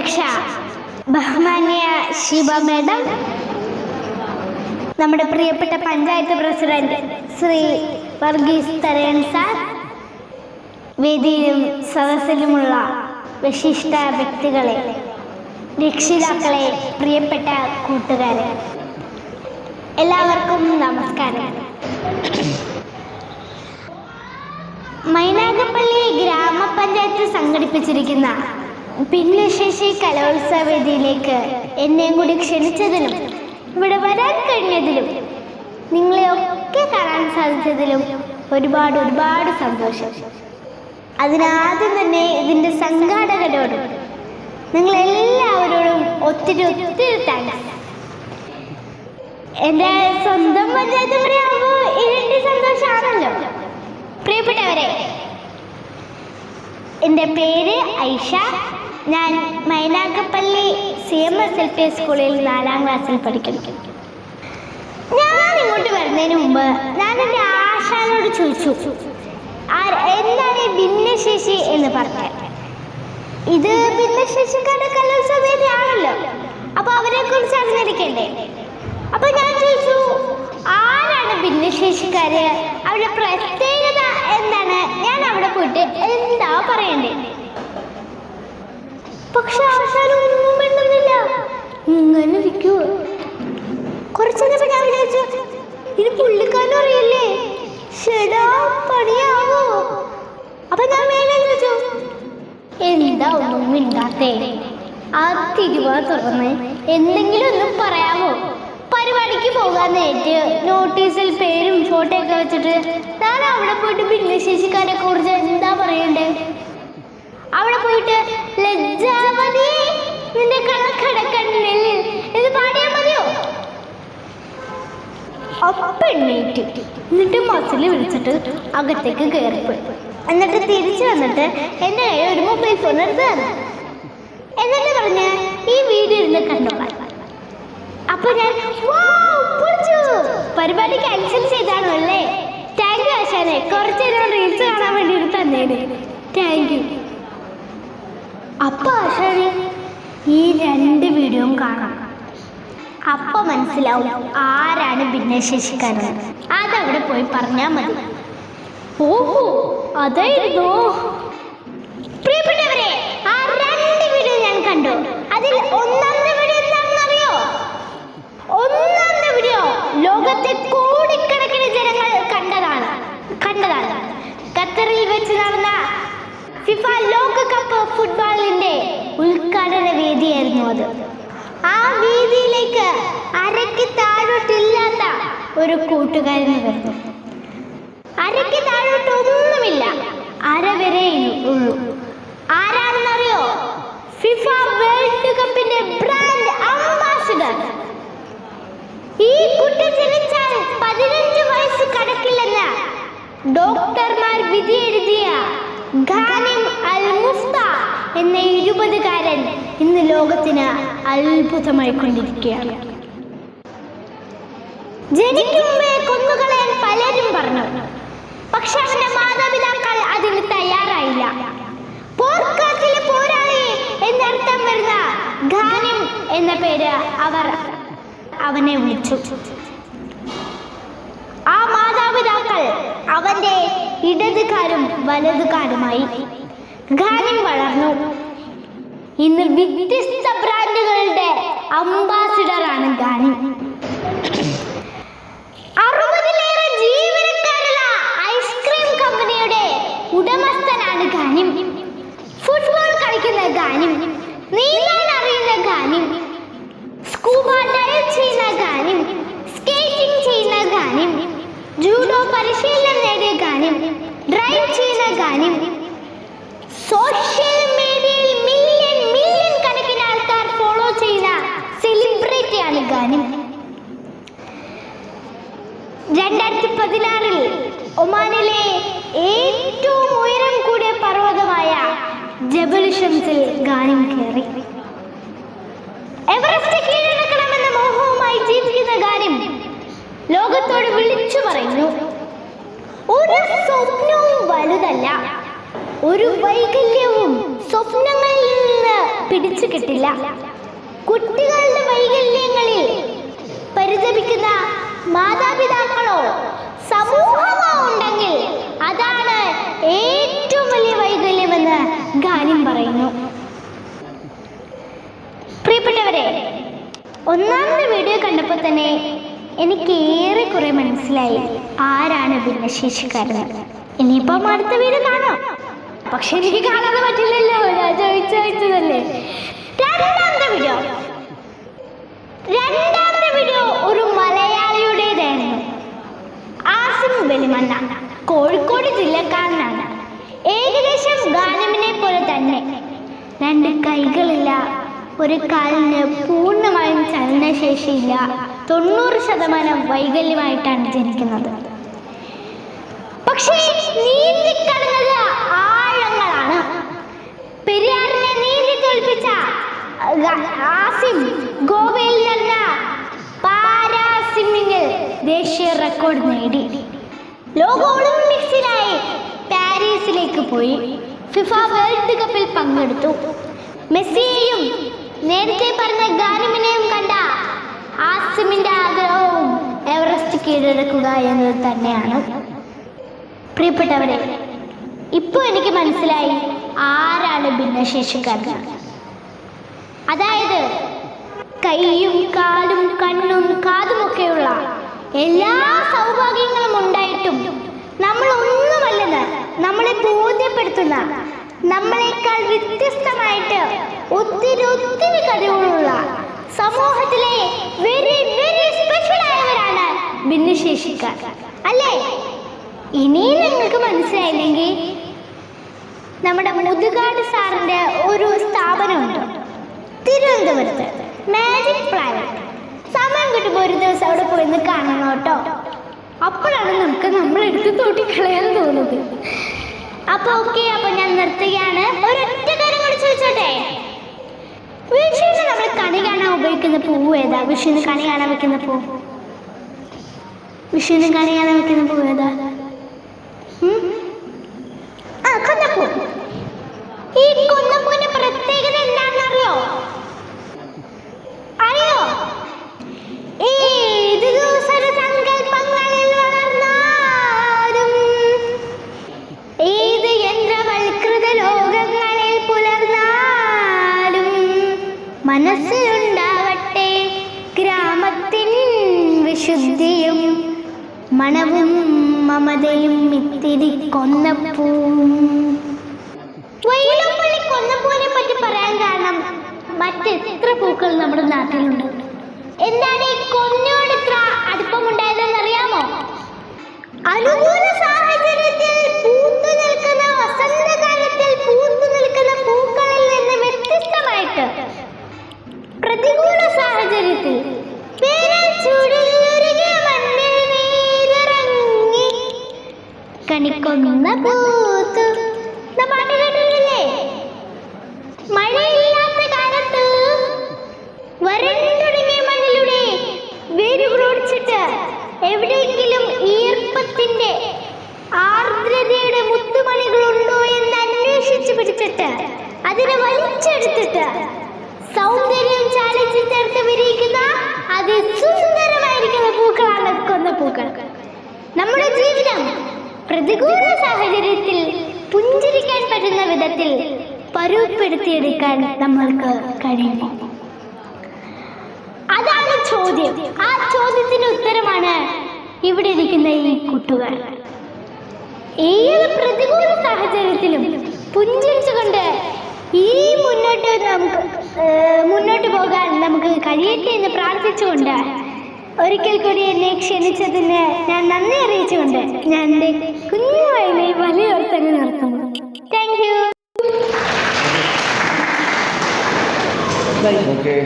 അധ്യക്ഷ ബഹുമാന്യ ശിവ മേഡം. നമ്മുടെ പ്രിയപ്പെട്ട പഞ്ചായത്ത് പ്രസിഡന്റ് ശ്രീ വർഗീസ് തരയൻ സാർ. വേദിയിലും സദസ്സിലുമുള്ള വിശിഷ്ട വ്യക്തികളെ രക്ഷിതാക്കളെ പ്രിയപ്പെട്ട കൂട്ടുകാരെ എല്ലാവർക്കും നമസ്കാരം. മൈനാഗപ്പള്ളി ഗ്രാമപഞ്ചായത്ത് സംഘടിപ്പിച്ചിരിക്കുന്ന ഭിന്നശേഷി കലോത്സവ വേദിയിലേക്ക് എന്നെയും കൂടി ക്ഷണിച്ചതിലും ഇവിടെ വരാൻ കഴിഞ്ഞതിലും നിങ്ങളെ ഒക്കെ കാണാൻ സാധിച്ചതിലും ഒരുപാട് ഒരുപാട് സന്തോഷം. അതിനാദ്യം തന്നെ ഇതിന്റെ സംഘാടകരോടും നിങ്ങളെല്ലാവരോടും ഒത്തിരി ഒത്തിരി താങ്ക്സ് എന്റെ സ്വന്തം പഞ്ചായത്ത് കൂടെ ആകുമ്പോൾ ഇരട്ടി സന്തോഷമാണല്ലോ പ്രിയപ്പെട്ടവരെ എന്റെ പേര് ഐഷ. ഞാൻ Mainagappally C M S L P സ്കൂളിൽ നാലാം ക്ലാസ്സിൽ പഠിക്കുന്നു ഞാൻ ഇങ്ങോട്ട് വരുന്നതിന് മുമ്പ് ഞാൻ എന്റെ ആശാനോട് ചോദിച്ചു എന്താണ് ഭിന്നശേഷി എന്ന് പറഞ്ഞത്? ഇത് ഭിന്നശേഷിക്കാരുടെ കലോത്സവയിലാണല്ലോ അപ്പോൾ അപ്പൊ അവരെ കുറിച്ച് അറിഞ്ഞിരിക്കണ്ടേ? അപ്പൊ ഞാൻ ചോദിച്ചു ആരാണ് ഭിന്നശേഷിക്കാര്? അവരുടെ പ്രത്യേകത എന്താണ്? ഞാൻ അവിടെ പോയിട്ട് എന്താ പറയണ്ടേ? പക്ഷെ ഒന്നും മിണ്ടുന്നില്ല ഇങ്ങനെ ഇരിക്കൂ. കുറച്ചു നേരം ഞാൻ വിചാരിച്ചു അറിയില്ലേ? ഷെടാ പണിയാവോ? അപ്പൊ ഞാൻ മേലെ ചോദിച്ചു എന്താ ഒന്നും മിണ്ടാത്തേ? ആ തിരുവ തുറന്ന് എന്തെങ്കിലും ഒന്നും പറയാമോ? പരിപാടിക്ക് പോകാൻ നേരിട്ട് നോട്ടീസിൽ പേരും ഫോട്ടോ ഒക്കെ വെച്ചിട്ട് ഞാൻ അവിടെ പോയിട്ട് ഭിന്നശേഷിക്കാരെ കുറിച്ച് എന്താ പറയണ്ടേ? അവിടെ പോയിട്ട് ലജ്ജാവതി നിന്റെ കണക്കടക്കണ്ണിൽ ഇത് പാടിയാ മതിയോ? എണ്ണീറ്റ് എന്നിട്ട് മസിൽ വിളിച്ചിട്ട് അകത്തേക്ക് കയറിപ്പോയി എന്നിട്ട് തിരിച്ചു വന്നിട്ട് എന്റെ കയ്യിൽ ഒരു മൊബൈൽ ഫോൺ എടുത്ത് തന്നു. എന്നിട്ട് പറഞ്ഞ് ഈ വീഡിയോ ഇരുന്ന് കണ്ടോളാം അപ്പൊ ഞാൻ "വൗ, പൊളിച്ചു. പരിപാടി ക്യാൻസൽ ചെയ്താണോ അല്ലേ താങ്ക് യു ആശാനെ. കുറച്ച് നേരം റീൽസ് കാണാൻ വേണ്ടി തന്നേന്. താങ്ക് യു അപ്പൊ ആശാരി ഈ രണ്ട് വീഡിയോയും കാണാം. അപ്പൊ മനസ്സിലാവും ആരാണ് ഭിന്നശേഷിക്കാരൻ. അതവിടെ പോയി പറഞ്ഞാൽ മതി. ഓഹോ അതായിരുന്നു. പ്രിയപ്പെട്ടവരെ ആ രണ്ട് വീഡിയോ ഞാൻ കണ്ടു. അതിൽ ഒന്നാമത്തെ വീഡിയോ എന്താണെന്നറിയോ? ഒന്നാമത്തെ വീഡിയോ ലോകത്തെ കോടിക്കണക്കിന് ജനങ്ങൾ കണ്ടതാണ്. കണ്ടതാണ്. ഖത്തറിൽ വെച്ച് നടന്ന ഫിഫ ലോകകപ്പ് ഫുട്ബോളിന്റെ ഉദ്ഘാടന വേദിയായിരുന്നു അത്. ആ വേദിയിലേക്ക് അരയ്ക്ക് താഴോട്ടില്ലാത്ത ഒരു കൂട്ടുകാരന് വരുന്നു. അരയ്ക്ക് താഴോട്ട് ഒന്നുമില്ല അര വരെ ഉള്ളൂ. ആരാണെന്നറിയോ? ഫിഫ വേൾഡ് കപ്പിന്റെ ബ്രാൻഡ് അംബാസിഡർ ഈ കുട്ടി ജനിച്ചാൽ പതിനഞ്ച് വയസ്സ് കടക്കില്ലെന്ന് ഡോക്ടർമാർ വിധി എഴുതിയ ഖാനിം അൽ മുഫ്ത എന്ന ഇരുപതുകാരൻ ഇന്ന് ലോകത്തിന് അത്ഭുതമായി കൊണ്ടിരിക്കുകയാണ് ജനിക്കും മുമ്പേ കൊന്നുകളയാൻ പലരും പറഞ്ഞു. പക്ഷെ അവന്റെ മാതാപിതാക്കൾ അതിന് തയ്യാറായില്ല. പോർക്കാറ്റിലെ പോരാളി എന്നർത്ഥം വരുന്ന ഖാനിം എന്ന പേര് അവർ അവനെ വിളിച്ചു. ആ മാതാപിതാക്കൾ അവന്റെ ഇടതുകാരും വലതുകാരുമായി ഖാനിം വളർന്നു. ഇന്ന് വ്യത്യസ്ത ബ്രാൻഡുകളുടെ അംബാസിഡർ ആണ് അറുപതിലേറെ ഐസ്ക്രീം ഉടമസ്ഥനാണ് ഫുട്ബോൾ കളിക്കുന്ന നീന്താൻ അറിയുന്ന ചെയ്യുന്ന സ്കേറ്റിംഗ് ചെയ്യുന്ന ജൂഡോ പരിശീലനം ഖാനിം ഡ്രൈവ് ചെയ്യുന്ന ഖാനിം സോഷ്യൽ മീഡിയയിൽ മില്യൺ മില്യൺ കണക്കിന് ആൾക്കാർ ഫോളോ ചെയ്യുന്ന സെലിബ്രിറ്റിയാണ് ഗാനം. രണ്ടായിരത്തി പതിനാറിൽ ഒമാനിലെ ഏറ്റവും ഉയരം കൂടിയ പർവതമായ ജബൽ ഷംസിൽ ഗാനം കയറി എവറസ്റ്റ് കീഴടക്കണമെന്ന മോഹവുമായി ജീവിക്കുന്ന ഗാനം ലോകത്തോട് വിളിച്ചു പറയുന്നു. ഒരു സ്വപ്നവും വലുതല്ല. ഒരു വൈകല്യവും സ്വപ്നങ്ങളിൽ നിന്ന് പിടിച്ചു കിട്ടില്ല. കുട്ടികളുടെ വൈകല്യങ്ങളിൽ പരിതപിക്കുന്ന മാതാപിതാക്കളോ സമൂഹമോ ഉണ്ടെങ്കിൽ അതാണ് ഏറ്റവും വലിയ വൈകല്യമെന്ന് ഗാനം പറയുന്നു. പ്രിയപ്പെട്ടവരെ ഒന്നാമത്തെ വീഡിയോ കണ്ടപ്പോൾ തന്നെ എനിക്ക് കുറെ മനസ്സിലായി ആരാണ് ഭിന്നശേഷിക്കാരൻ ഇനിയിപ്പം അടുത്ത വീട് കാണാം. പക്ഷെ എനിക്ക് കാണാതെ പറ്റില്ലല്ലോ. ഞാൻ ചോദിച്ചു ചോദിച്ചതല്ലേ? രണ്ടാമത്തെ വീഡിയോ രണ്ടാമത്തെ വീഡിയോ ഒരു മലയാളിയുടേതായിരുന്നു ആസിം വെളിമണ്ണ കോഴിക്കോട് ജില്ലക്കാരനാണ്. ഏകദേശം ഗാനമിനെ പോലെ തന്നെ. രണ്ട് കൈകളില്ല ഒരു കാലിന് പൂർണമായും ചലനശേഷിയില്ല. തൊണ്ണൂറ് ശതമാനം വൈകല്യമായിട്ടാണ് ജനിക്കുന്നത്. പക്ഷേ നീന്തിക്കടന്നത് ആഴങ്ങളാണ്. പെരിയാറിനെ നീന്തി തോൽപ്പിച്ച ആസിം ഗോവയിൽ നടന്ന പാരാ സ്വിമ്മിങ്ങിൽ ദേശീയ റെക്കോർഡ് നേടി. ലോക ഒളിമ്പിക്സിനായി പാരീസിലേക്ക് പോയി. ഫിഫ വേൾഡ് കപ്പിൽ പങ്കെടുത്തു. മെസ്സിയെയും നേരത്തെ പറഞ്ഞ ഗാനമിനെയും കണ്ട ആസിമിന്റെ ആഗ്രഹവും എവറസ്റ്റ് കീഴടക്കുക എന്നത് തന്നെയാണ്. പ്രിയപ്പെട്ടവരെ ഇപ്പോൾ എനിക്ക് മനസ്സിലായി ആരാണ് ഭിന്നശേഷിക്കാരൻ. അതായത് കൈയും കാലും കണ്ണും കാതുമൊക്കെയുള്ള എല്ലാ സൗഭാഗ്യങ്ങളും ഉണ്ടായിട്ടും നമ്മൾ ഒന്നുമല്ലെന്ന് നമ്മളെ ബോധ്യപ്പെടുത്തുന്ന നമ്മളെക്കാൾ വ്യത്യസ്തമായിട്ട് ഒത്തിരി ഒത്തിരി കഴിവുകളുള്ള സമൂഹത്തിലെ വെരി വെരി സ്പെഷ്യൽ ആയവരാണ് ഭിന്നശേഷിക്കാർ അല്ലേ? ഇനിയും നിങ്ങൾക്ക് മനസ്സിലായില്ലെങ്കിൽ നമ്മുടെ മുതുകാട് സാറിന്റെ ഒരു സ്ഥാപനമുണ്ട്. തിരുവനന്തപുരത്ത്. മാജിക് പ്ലാനറ്റ് സമയം കിട്ടുമ്പോൾ ഒരു ദിവസം അവിടെ പോയി ഒന്ന് കാണണം കേട്ടോ. അപ്പോഴാണ് നമുക്ക് നമ്മളെടുത്ത് തോട്ടിക്കളയാൻ തോന്നുന്നത്. അപ്പൊ ഓക്കെ അപ്പൊ ഞാൻ നിർത്തുകയാണ്. ഒരൊറ്റ കാര്യം കൂടി ചോദിച്ചോട്ടെ? കാണാൻ ഉപയോഗിക്കുന്ന പൂവ് ഏതാ വിഷുവിന് കണി കാണാൻ വെക്കുന്ന പൂ വിഷുവിന് കണി കാണാൻ വെക്കുന്ന പൂവ് ഏതാ മനസ്സിലുണ്ട് പ്രത്യേകത അറിയോ? വളർന്നാലും ലോകങ്ങളിൽ മനസ്സിലുണ്ടാവട്ടെ വിശുദ്ധിയും മണവും മമതയും ഇത്തിരി കൊന്നപ്പൂവും. വൈലപ്പള്ളി കൊന്നപ്പൂവിനെ പറ്റി പറയാൻ കാരണം മറ്റെത്ര പൂക്കൾ നമ്മുടെ നാട്ടിലുണ്ട്. എന്താണ് ഈ കൊന്നോട് ഇത്ര അടുപ്പമുണ്ടായതെന്ന് അറിയാമോ അനുകൂല കണിക്കൊന്ന പൂത്തു. പാട്ട് കേട്ടിട്ടില്ലേ? മഴയില്ലാത്ത കാലത്ത് വരണ്ടുടങ്ങിയ മണ്ണിലൂടെ വേരുകളോടിച്ചിട്ട് എവിടെയെങ്കിലും ഈർപ്പത്തിന്റെ ആർദ്രതയുടെ മുത്തുമണികളുണ്ടോ എന്ന് അന്വേഷിച്ചു പിടിച്ചിട്ട് അതിനെ വലിച്ചെടുത്തിട്ട് സൗന്ദര്യം ചാലിച്ച് ചേർത്ത് അതിസുന്ദരമായിരിക്കുന്ന പൂക്കളാണ് പൂക്കൾ. നമ്മുടെ ജീവിതം പ്രതികൂല സാഹചര്യത്തിൽ പുഞ്ചിരിക്കാൻ പറ്റുന്ന വിധത്തിൽ പരുവപ്പെടുത്തിയെടുക്കാൻ നമ്മൾക്ക് കഴിയുമോ അതാണ് ചോദ്യം. ആ ചോദ്യത്തിന് ഉത്തരമാണ് ഇവിടെ ഇരിക്കുന്ന ഈ കൂട്ടുകാർ. ഏത് പ്രതികൂല സാഹചര്യത്തിലും പുഞ്ചിരിച്ചുകൊണ്ട് ഈ മുന്നോട്ട് നമുക്ക് മുന്നോട്ട് പോകാൻ നമുക്ക് കഴിയട്ടെ എന്ന് പ്രാർത്ഥിച്ചുകൊണ്ട് ഒരിക്കൽ കൂടി എന്നെ ക്ഷണിച്ചതിന് ഞാൻ നന്ദി അറിയിച്ചുകൊണ്ട് ഞാൻ എന്റെ കുഞ്ഞു വയലെ വലിയ ഓർത്തങ്ങ് നിർത്തുന്നു താങ്ക് യു ഓക്കെ